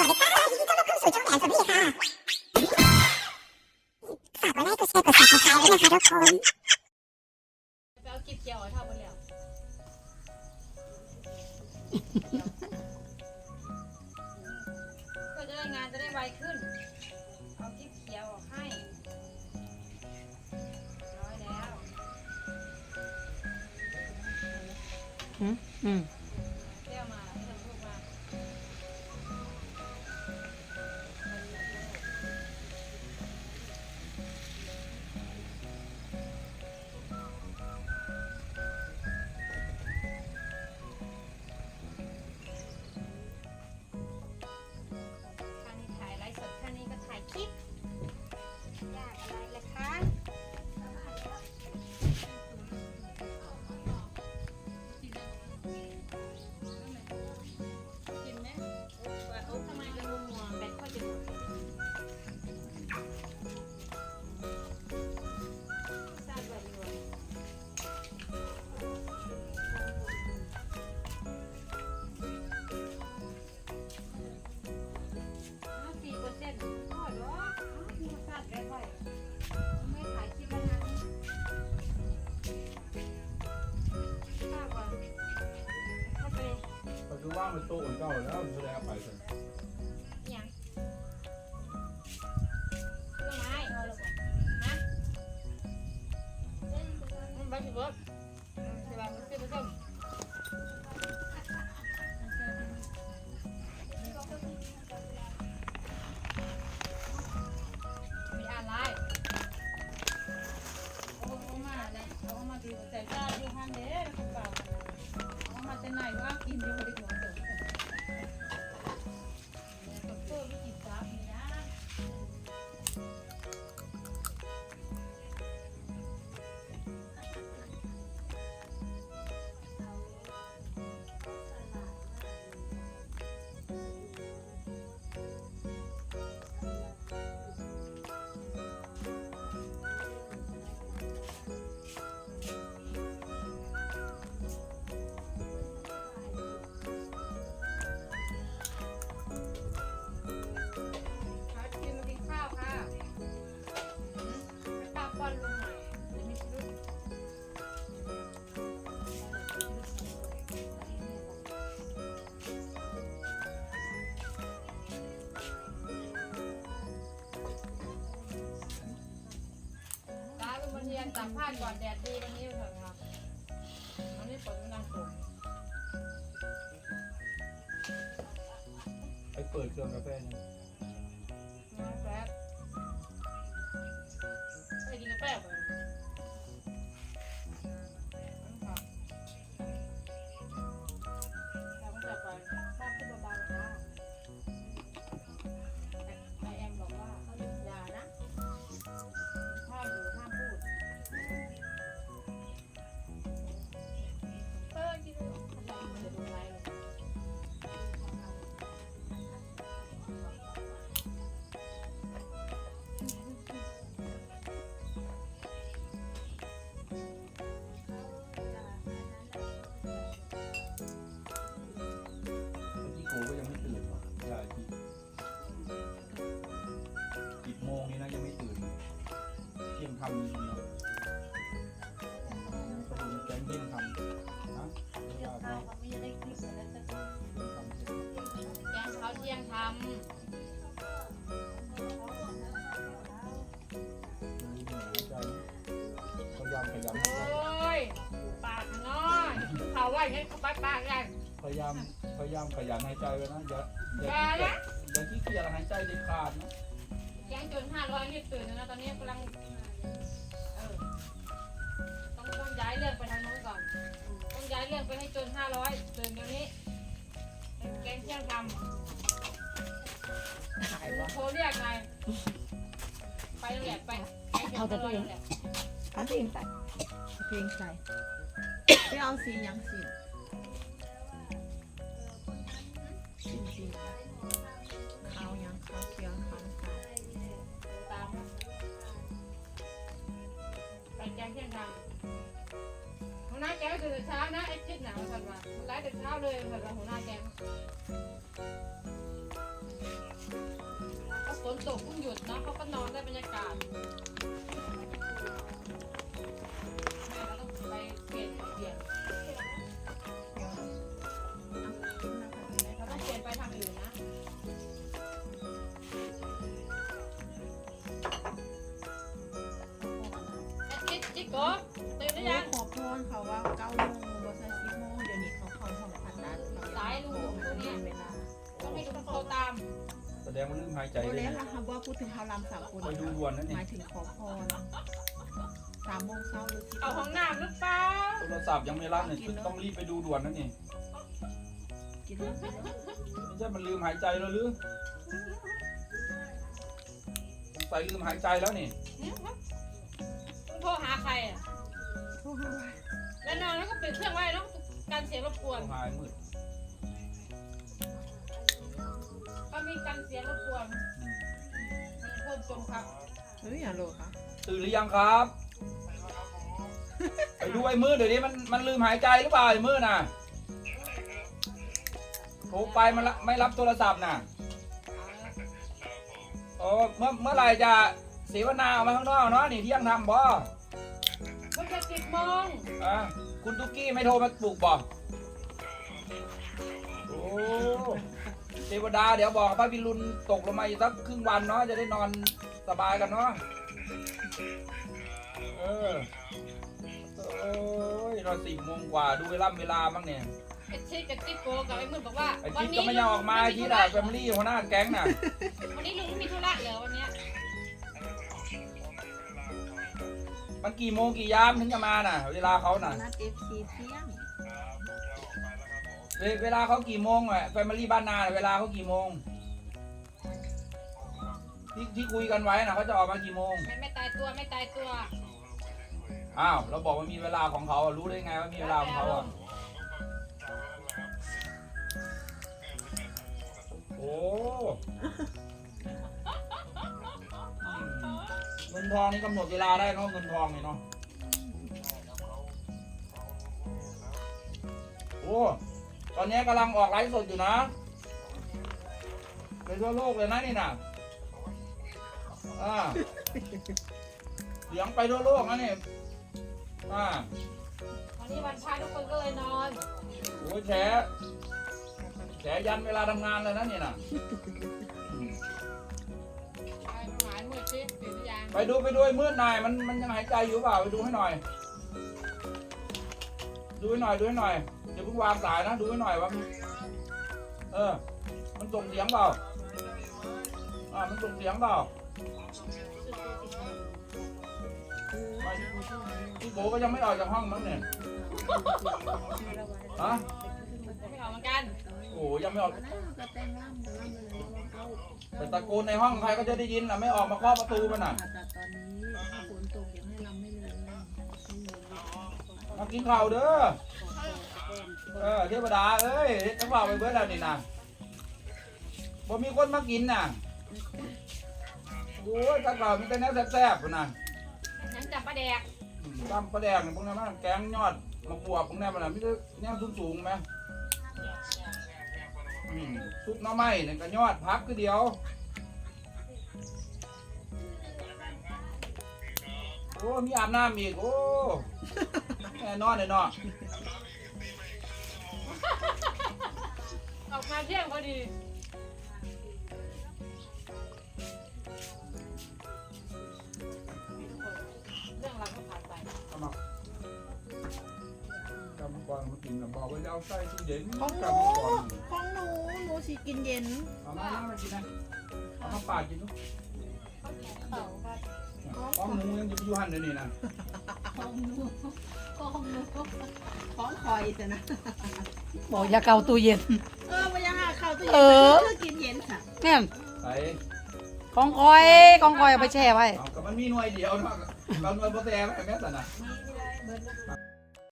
วัสดีค่ะยินดีต้อนรับเข้าสู่ช่องแอนโทนี่ค่ะ ฝากกดไลค์กดแชร์กด subscribe ด้วยนะคะทุกคน ไปเอากิบเจียวเอาเท่าบนแล้วก็จะได้งานจะได้ไวขึ้น เอากิบเขียวออกให้ร้อยแล้ว อืม มันโตกว่าเก่าแล้วมันแสดงไปสิยังต้นไม้เอาลงมาฮะมันไปสิเบิร์ดใช่ป่ะมันสิบเปอร์เซ็นต์มีอะไรเอาออกมาเลยเอาออกมาดูแต่ตาดูฮันเด้กระเป๋าเอามาแต่ไหนว่ากินอยู่บริหัวเด้อ สัมภาษณ์ก่อนแดดดีวันนี้เถอะครับวันนี้ฝนกำลังตกไปเปิดเครื่องกาแฟนี่น้องแป๊บไปกินกาแฟบ่อน ว่าอย่างนี้เขาปากปากกันพยายามพยายามขยันหายใจไว้นะอย่าออย่าย่านะอย่าขี้เกียจหายใจเด็ดขาดนะแกงจนห้าร้อยนี่ตื่นแล้วนะตอนนี้กำลังเออต้องต้องย้ายเรื่องไปทางโน้นก่อน ต้องย้ายเรื่องไปให้จนห้าร้อยตื่นเดี๋ยวนี้แกงเที่ยงทำโทรเรียกนายไปโรงเรียนไปเอาแต่ตัวเองแหละเอาเพลงใส่เอาเพลงใส่ไม่เอาสีหยังสีสี แต่เช้านะไอ้เจ็ดหนาวสันว่ามันร้าแต่เช้าเลยสันว่าหัวหน้าแกงฝนตกเพิ่งหยุดนะเขาก็นอนได้บรรยากาศ แสดงว่าลืมหายใจโอเลยเล่นนะ ละค่ะว่าพูดถึงเขาลำสามคนไปดูด่วนนั่นหนี่มายถึงขอพรสามโมงเช้าหรือสิบเอาห้องน้ำหรือเปล่าโทรศัพท์ยังไม่รับเนี่ยต้องรีบไปดูด่วนนั่นนี่กินแล้วกินแล้วไม่ใช่มันลืมหายใจแล้วหรือสงสัยลืมหายใจแล้วนี่คุณโทรหาใครอะโอ้โหแล้วนอนแล้วก็ปิดเครื่องไว้เนาะการเสียงรบกวน หายมืด มีการเสียงรบกวนมีเพิ่มจมครับเฮ้ยอย่าโลค่ะตื่นหรือยังครับ ไปดูไอ้มืดเดี๋ยวนี้มันมันลืมหายใจหรือเปล่าไอ้มืดน่ะโทรไปมันละไม่รับโทรศัพท์น่ะโอ้เมื่อเมื่อไหร่จะเสวนาออกมาข้างนอกเนาะนี่เที่ยงทำบ่มันจะสิบโมงอะคุณตุ๊กกี้ไม่โทรมาปลุกบ่โอ้ เทวดาเดี๋ยวบอกพระพิรุณตกลงมาอีกสักครึ่งวันเนาะจะได้นอนสบายกันเนาะเออโอ้ยนอนสี่โมงกว่าดูเวลาเวลาบ้างเนี่ยไอ้ชิดกับจิ๊กโกกับไอ้มืดบอกว่าไอ้วัจิ๊นกนี้ก็ไม่ยอมออกมาไอ้จิ๊กอะแฟมิลี่หัวหน้าแก๊งน่ะ วันนี้ลุงไม่มีธุระเหรอวันเนี้ยมันกี่โมงกี่ยามถึงจะมาน่ะ เวลาเขาน่ะนัดเอฟซีเที่ยง เวเวลาเขากี่โมงอะแฟมิลี่บ้านนาน่ะเวลาเขากี่โมง ที่ที่คุยกันไว้น่ะเขาจะออกมากี่โมงไม่ไม่ตายตัวไม่ตายตัวอ้าวเราบอกว่ามีเวลาของเขาอะรู้ได้ไงว่ามีเวลาของเขาอะ โอ้อืมเงินทองนี่กำหนดเวลาได้เนาะเงินทองนี่เนาะโอ้ต อนนี้กำลังออกไลฟ์สดอยู่นะไปทั่วโลกเลยนะนี่น่ะอ่าเสียงไปทั่วโลกนะนี่อ่าวันนี้วันพระทุกคนก็เลยนอนโอ้ยแฉแฉยันเวลาทำงานเลยนะนี่น่ะอืมไปหมายมืดชิตื่นหรือยังไปดูไปด้วยมืดหน่อยมันมันยังหายใจอยู่เปล่าไปดูให้หน่อย ดูให้หน่อยดูให้หน่อย อย่าเพิ่งวางสายนะ ดูให้หน่อยว่ามันเออ มันส่งเสียงเปล่า อ่า มันส่งเสียงเปล่าไม่พี่โบก็ยังไม่ออกจากห้องมั้งเนี่ย ฮะ ไม่ออกเหมือนกันโอ้ยังไม่ออกก็แต่งร่ำแต่ร่ำเลยว่าเขาแต่ตะโกนในห้องใครก็จะได้ยินล่ะ ไม่ออกมาเคาะประตูมันน่ะผ่าตัดตอนนี้ฝนตกยังให้ลำไม่เลยไม่เลยมากินข้าวเด้อ เออเทวดาเอ้ยจังหวะไปเบิดแล้วนี่นะบ่มีคนมากินน่ะโอ้ยจังหวะมีแต่แนวแซ่บๆพุ่นน่ะยังจับปลาแดกอืมตำปลาแดกนี่พวกนั้นมันแกงยอดมะบวบพวกนั้นมันน่ะมีแต่แนวสูงๆไหมอืมซุปหน้ำไม้นี่ก็ยอดพักคือเดียวโอ้มีอาบน้ำอีกโอ้แน่นอนเลยเน ออกมาเที่ยงพอดีเรื่องราวก็ผ่านไปเอามากำก่อนมากินน่ะบอกว่าจะเอาใส่ตู้เย็นของหนูกำก่อนของหนูหนูสิกินเย็นเอามามากินนะเอามาปาดกินลูกเต่าก็ของหนูยังจะไปอยู่หันเดี๋ยวนี้นะ ของหนูของหนูของคอยแต่นะ บอกอย่าเกาตู้เย็น เออมายังหาข้าวตู้เย็นเออคือกินเย็นค่ะแม่นใส่ของคอยของคอยเอาไปแช่ไว้เอากับมันมีหน่วยเดียวเนาะเราหน่วยโปรแตมแม่สันนะ